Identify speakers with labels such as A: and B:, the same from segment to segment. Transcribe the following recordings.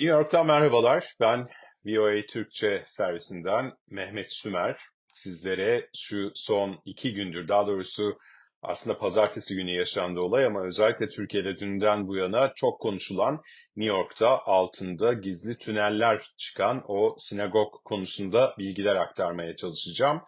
A: New York'tan merhabalar. Ben VOA Türkçe servisinden Mehmet Sümer. Sizlere şu son iki gündür, daha doğrusu aslında pazartesi günü yaşandı olay ama özellikle Türkiye'de dünden bu yana çok konuşulan New York'ta altında gizli tüneller çıkan o sinagog konusunda bilgiler aktarmaya çalışacağım.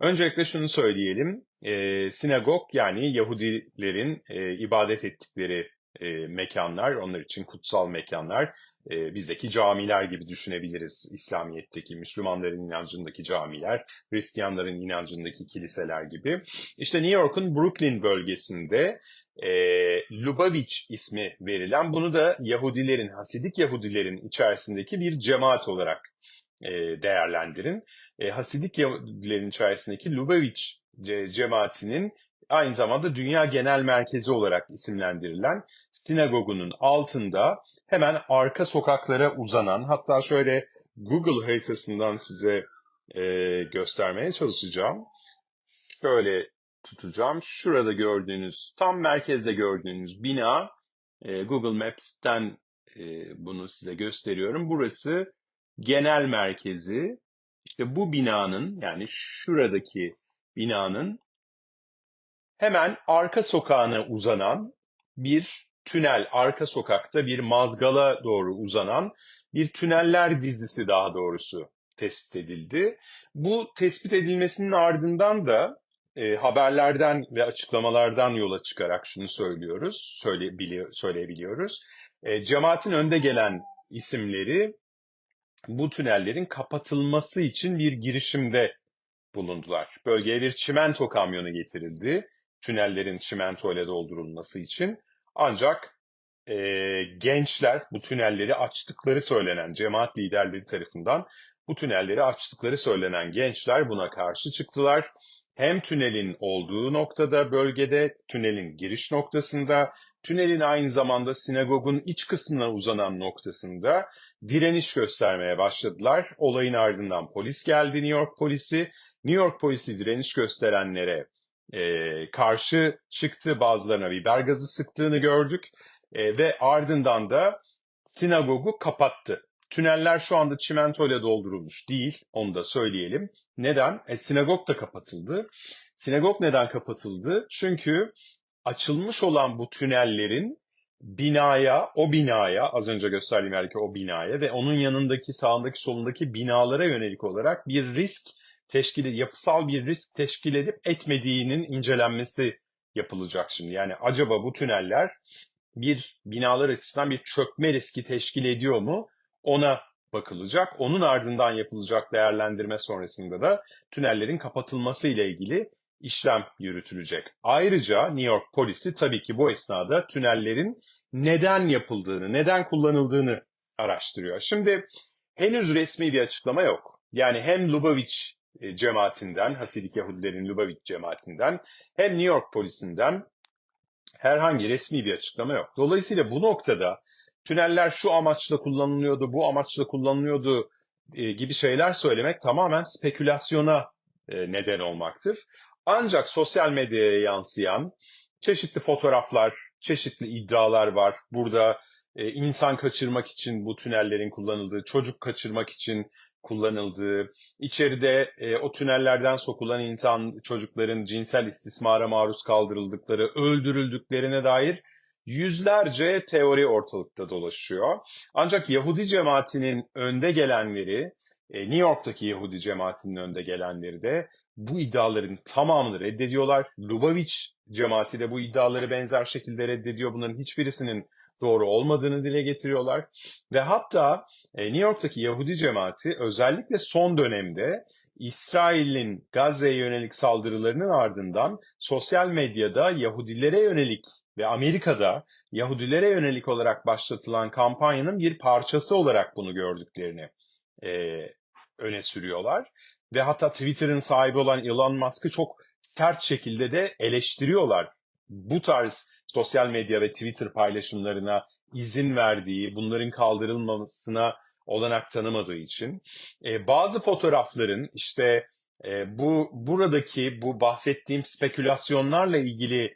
A: Öncelikle şunu söyleyelim. E, sinagog yani Yahudilerin e, ibadet ettikleri e, mekanlar, onlar için kutsal mekanlar e, bizdeki camiler gibi düşünebiliriz. İslamiyet'teki, Müslümanların inancındaki camiler, Hristiyanların inancındaki kiliseler gibi. İşte New York'un Brooklyn bölgesinde e, Lubavitch ismi verilen, bunu da Yahudilerin, Hasidik Yahudilerin içerisindeki bir cemaat olarak e, değerlendirin. E, Hasidik Yahudilerin içerisindeki Lubavitch cemaatinin aynı zamanda dünya genel merkezi olarak isimlendirilen sinagogunun altında hemen arka sokaklara uzanan hatta şöyle Google haritasından size e, göstermeye çalışacağım. Şöyle tutacağım. Şurada gördüğünüz, tam merkezde gördüğünüz bina e, Google Maps'ten e, bunu size gösteriyorum. Burası genel merkezi. İşte bu binanın yani şuradaki binanın hemen arka sokağına uzanan bir tünel, arka sokakta bir mazgala doğru uzanan bir tüneller dizisi daha doğrusu tespit edildi. Bu tespit edilmesinin ardından da e, haberlerden ve açıklamalardan yola çıkarak şunu söylüyoruz, söyle, biliyor, söyleyebiliyoruz. E, cemaatin önde gelen isimleri bu tünellerin kapatılması için bir girişimde bulundular. Bölgeye bir çimento kamyonu getirildi tünellerin çimento ile doldurulması için. Ancak e, gençler bu tünelleri açtıkları söylenen cemaat liderleri tarafından bu tünelleri açtıkları söylenen gençler buna karşı çıktılar. Hem tünelin olduğu noktada bölgede, tünelin giriş noktasında, tünelin aynı zamanda sinagogun iç kısmına uzanan noktasında direniş göstermeye başladılar. Olayın ardından polis geldi New York polisi. New York polisi direniş gösterenlere e, karşı çıktı. Bazılarına biber gazı sıktığını gördük. E, ve ardından da sinagogu kapattı. Tüneller şu anda çimento ile doldurulmuş değil, onu da söyleyelim. Neden? E, sinagog da kapatıldı. Sinagog neden kapatıldı? Çünkü açılmış olan bu tünellerin binaya, o binaya, az önce gösterdiğim yerdeki o binaya ve onun yanındaki, sağındaki, solundaki binalara yönelik olarak bir risk teşkil yapısal bir risk teşkil edip etmediğinin incelenmesi yapılacak şimdi. Yani acaba bu tüneller bir binalar açısından bir çökme riski teşkil ediyor mu? Ona bakılacak. Onun ardından yapılacak değerlendirme sonrasında da tünellerin kapatılması ile ilgili işlem yürütülecek. Ayrıca New York polisi tabii ki bu esnada tünellerin neden yapıldığını, neden kullanıldığını araştırıyor. Şimdi henüz resmi bir açıklama yok. Yani hem Lubavitch cemaatinden, Hasidik Yahudilerin Lubavitch cemaatinden hem New York polisinden herhangi resmi bir açıklama yok. Dolayısıyla bu noktada tüneller şu amaçla kullanılıyordu, bu amaçla kullanılıyordu e, gibi şeyler söylemek tamamen spekülasyona e, neden olmaktır. Ancak sosyal medyaya yansıyan çeşitli fotoğraflar, çeşitli iddialar var. Burada e, insan kaçırmak için bu tünellerin kullanıldığı, çocuk kaçırmak için kullanıldığı, içeride e, o tünellerden sokulan insan çocukların cinsel istismara maruz kaldırıldıkları, öldürüldüklerine dair yüzlerce teori ortalıkta dolaşıyor. Ancak Yahudi cemaatinin önde gelenleri, e, New York'taki Yahudi cemaatinin önde gelenleri de bu iddiaların tamamını reddediyorlar. Lubavitch cemaati de bu iddiaları benzer şekilde reddediyor. Bunların hiçbirisinin doğru olmadığını dile getiriyorlar. Ve hatta e, New York'taki Yahudi cemaati özellikle son dönemde İsrail'in Gazze'ye yönelik saldırılarının ardından sosyal medyada Yahudilere yönelik ve Amerika'da Yahudilere yönelik olarak başlatılan kampanyanın bir parçası olarak bunu gördüklerini e, öne sürüyorlar. Ve hatta Twitter'ın sahibi olan Elon Musk'ı çok sert şekilde de eleştiriyorlar. Bu tarz sosyal medya ve Twitter paylaşımlarına izin verdiği, bunların kaldırılmasına olanak tanımadığı için e, bazı fotoğrafların işte e, bu buradaki bu bahsettiğim spekülasyonlarla ilgili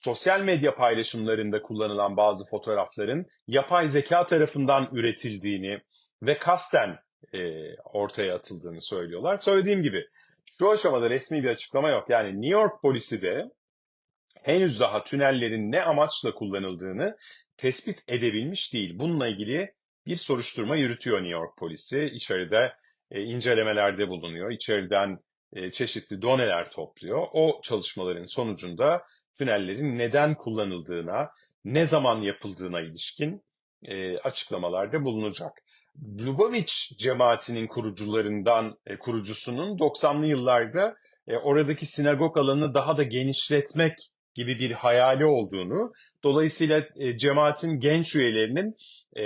A: sosyal medya paylaşımlarında kullanılan bazı fotoğrafların yapay zeka tarafından üretildiğini ve kasten e, ortaya atıldığını söylüyorlar. Söylediğim gibi şu aşamada resmi bir açıklama yok. Yani New York polisi de henüz daha tünellerin ne amaçla kullanıldığını tespit edebilmiş değil. Bununla ilgili bir soruşturma yürütüyor New York polisi. İçeride e, incelemelerde bulunuyor. İçeriden e, çeşitli doneler topluyor. O çalışmaların sonucunda tünellerin neden kullanıldığına, ne zaman yapıldığına ilişkin e, açıklamalarda bulunacak. Lubavitch cemaatinin kurucularından, e, kurucusunun 90'lı yıllarda e, oradaki sinagog alanını daha da genişletmek gibi bir hayali olduğunu, dolayısıyla e, cemaatin genç üyelerinin e,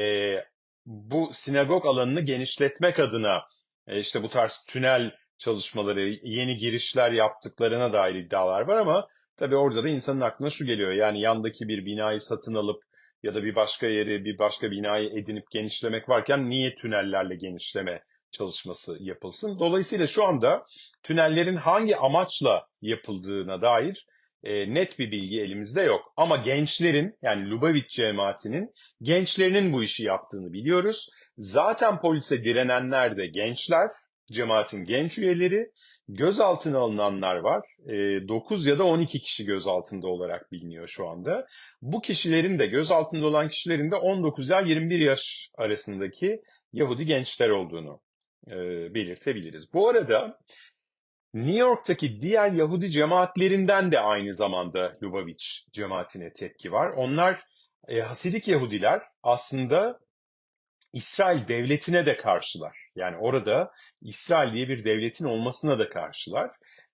A: bu sinagog alanını genişletmek adına e, işte bu tarz tünel çalışmaları, yeni girişler yaptıklarına dair iddialar var ama tabii orada da insanın aklına şu geliyor. Yani yandaki bir binayı satın alıp ya da bir başka yeri, bir başka binayı edinip genişlemek varken niye tünellerle genişleme çalışması yapılsın? Dolayısıyla şu anda tünellerin hangi amaçla yapıldığına dair e, net bir bilgi elimizde yok. Ama gençlerin yani Lubavitch cemaatinin gençlerinin bu işi yaptığını biliyoruz. Zaten polise direnenler de gençler, cemaatin genç üyeleri. Gözaltına alınanlar var. E, 9 ya da 12 kişi gözaltında olarak biliniyor şu anda. Bu kişilerin de gözaltında olan kişilerin de 19 ila 21 yaş arasındaki Yahudi gençler olduğunu e, belirtebiliriz. Bu arada New York'taki diğer Yahudi cemaatlerinden de aynı zamanda Lubavitch cemaatine tepki var. Onlar e, Hasidik Yahudiler aslında İsrail devletine de karşılar. Yani orada İsrail diye bir devletin olmasına da karşılar.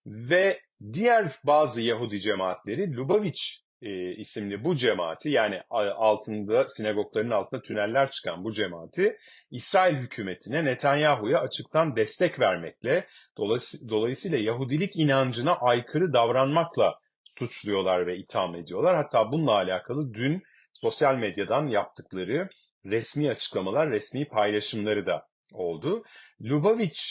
A: Ve diğer bazı Yahudi cemaatleri Lubavitch e, isimli bu cemaati yani altında sinagogların altında tüneller çıkan bu cemaati İsrail hükümetine Netanyahu'ya açıktan destek vermekle dolayısıyla Yahudilik inancına aykırı davranmakla suçluyorlar ve itham ediyorlar. Hatta bununla alakalı dün sosyal medyadan yaptıkları resmi açıklamalar, resmi paylaşımları da oldu. Lubavitch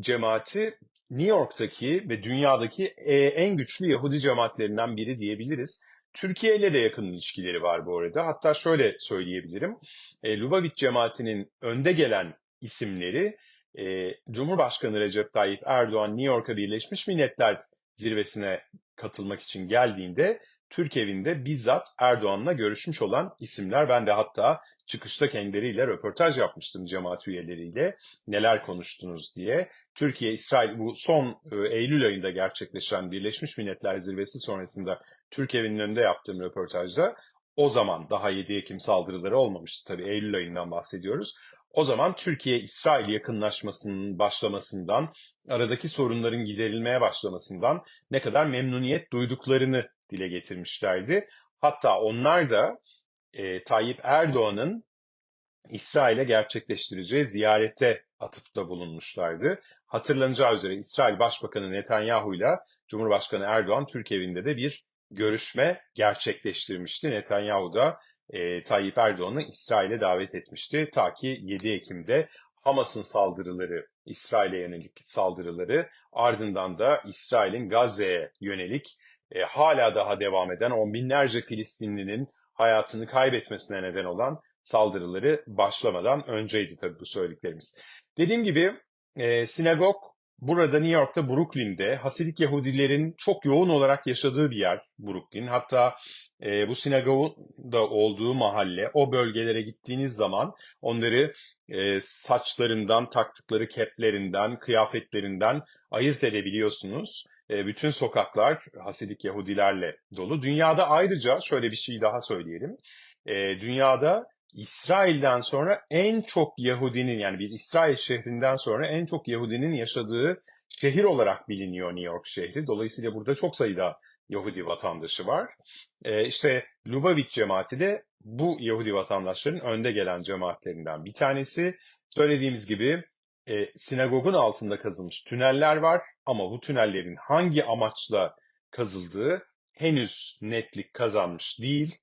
A: cemaati New York'taki ve dünyadaki e, en güçlü Yahudi cemaatlerinden biri diyebiliriz. Türkiye ile de yakın ilişkileri var bu arada. Hatta şöyle söyleyebilirim. E, Lubavitch cemaatinin önde gelen isimleri e, Cumhurbaşkanı Recep Tayyip Erdoğan New York'a Birleşmiş Milletler zirvesine katılmak için geldiğinde Türk evinde bizzat Erdoğan'la görüşmüş olan isimler. Ben de hatta çıkışta kendileriyle röportaj yapmıştım cemaat üyeleriyle. Neler konuştunuz diye. Türkiye, İsrail bu son e, Eylül ayında gerçekleşen Birleşmiş Milletler Zirvesi sonrasında Türk evinin önünde yaptığım röportajda o zaman daha 7 Ekim saldırıları olmamıştı tabii Eylül ayından bahsediyoruz. O zaman Türkiye-İsrail yakınlaşmasının başlamasından, aradaki sorunların giderilmeye başlamasından ne kadar memnuniyet duyduklarını dile getirmişlerdi. Hatta onlar da e, Tayyip Erdoğan'ın İsrail'e gerçekleştireceği ziyarete atıfta bulunmuşlardı. Hatırlanacağı üzere İsrail Başbakanı Netanyahu ile Cumhurbaşkanı Erdoğan Türk evinde de bir görüşme gerçekleştirmişti. Netanyahu da e, Tayyip Erdoğan'ı İsrail'e davet etmişti. Ta ki 7 Ekim'de Hamas'ın saldırıları, İsrail'e yönelik saldırıları ardından da İsrail'in Gazze'ye yönelik e, hala daha devam eden on binlerce Filistinlinin hayatını kaybetmesine neden olan saldırıları başlamadan önceydi tabii bu söylediklerimiz. Dediğim gibi e, sinagog burada New York'ta Brooklyn'de Hasidik Yahudilerin çok yoğun olarak yaşadığı bir yer Brooklyn. Hatta e, bu sinagogun olduğu mahalle o bölgelere gittiğiniz zaman onları e, saçlarından, taktıkları keplerinden, kıyafetlerinden ayırt edebiliyorsunuz. E, bütün sokaklar Hasidik Yahudilerle dolu. Dünyada ayrıca şöyle bir şey daha söyleyelim. E, dünyada İsrail'den sonra en çok Yahudinin yani bir İsrail şehrinden sonra en çok Yahudinin yaşadığı şehir olarak biliniyor New York şehri. Dolayısıyla burada çok sayıda Yahudi vatandaşı var. Ee, işte Lubavitch cemaati de bu Yahudi vatandaşların önde gelen cemaatlerinden bir tanesi. Söylediğimiz gibi e, sinagogun altında kazılmış tüneller var ama bu tünellerin hangi amaçla kazıldığı henüz netlik kazanmış değil.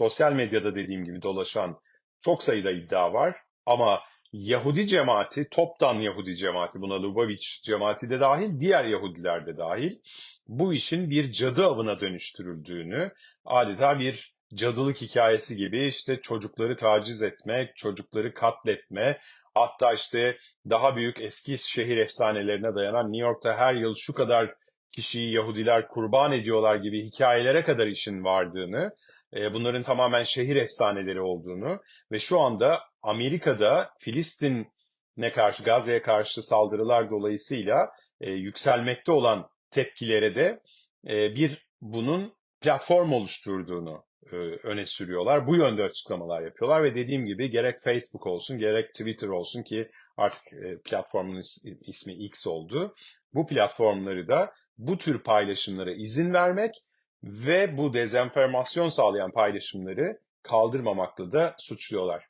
A: Sosyal medyada dediğim gibi dolaşan çok sayıda iddia var ama Yahudi cemaati, toptan Yahudi cemaati, buna Lubavitch cemaati de dahil, diğer Yahudiler de dahil, bu işin bir cadı avına dönüştürüldüğünü, adeta bir cadılık hikayesi gibi işte çocukları taciz etme, çocukları katletme, hatta işte daha büyük eski şehir efsanelerine dayanan New York'ta her yıl şu kadar kişiyi Yahudiler kurban ediyorlar gibi hikayelere kadar işin vardığını, e, bunların tamamen şehir efsaneleri olduğunu ve şu anda Amerika'da Filistin'e karşı, Gazze'ye karşı saldırılar dolayısıyla e, yükselmekte olan tepkilere de e, bir bunun platform oluşturduğunu öne sürüyorlar. Bu yönde açıklamalar yapıyorlar ve dediğim gibi gerek Facebook olsun gerek Twitter olsun ki artık platformun is- ismi X oldu. Bu platformları da bu tür paylaşımlara izin vermek ve bu dezenformasyon sağlayan paylaşımları kaldırmamakla da suçluyorlar.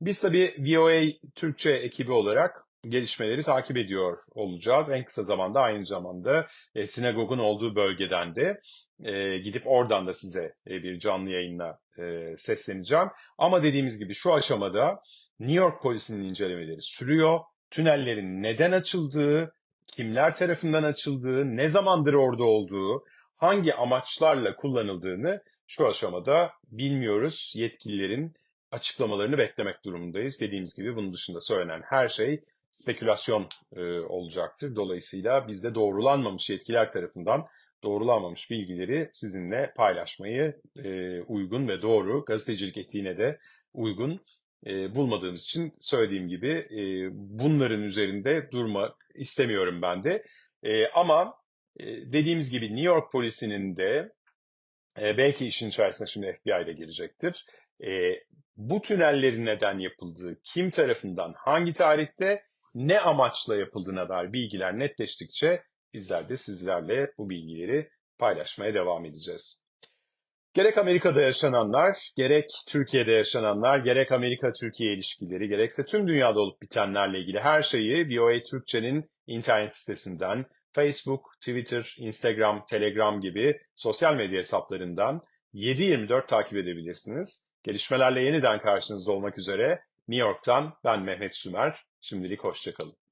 A: Biz tabii VOA Türkçe ekibi olarak gelişmeleri takip ediyor olacağız. En kısa zamanda aynı zamanda e, sinagogun olduğu bölgeden de e, gidip oradan da size e, bir canlı yayınla e, sesleneceğim. Ama dediğimiz gibi şu aşamada New York polisinin incelemeleri sürüyor. Tünellerin neden açıldığı, kimler tarafından açıldığı, ne zamandır orada olduğu, hangi amaçlarla kullanıldığını şu aşamada bilmiyoruz. Yetkililerin açıklamalarını beklemek durumundayız. Dediğimiz gibi bunun dışında söylenen her şey spekülasyon e, olacaktır. Dolayısıyla biz de doğrulanmamış yetkiler tarafından doğrulanmamış bilgileri sizinle paylaşmayı e, uygun ve doğru, gazetecilik etiğine de uygun e, bulmadığımız için söylediğim gibi e, bunların üzerinde durmak istemiyorum ben de. E, ama e, dediğimiz gibi New York polisinin de e, belki işin içerisine şimdi FBI ile girecektir. E, bu tünellerin neden yapıldığı, kim tarafından, hangi tarihte, ne amaçla yapıldığına dair bilgiler netleştikçe bizler de sizlerle bu bilgileri paylaşmaya devam edeceğiz. Gerek Amerika'da yaşananlar, gerek Türkiye'de yaşananlar, gerek Amerika-Türkiye ilişkileri, gerekse tüm dünyada olup bitenlerle ilgili her şeyi VOA Türkçe'nin internet sitesinden, Facebook, Twitter, Instagram, Telegram gibi sosyal medya hesaplarından 7-24 takip edebilirsiniz. Gelişmelerle yeniden karşınızda olmak üzere New York'tan ben Mehmet Sümer. Şimdilik hoşçakalın.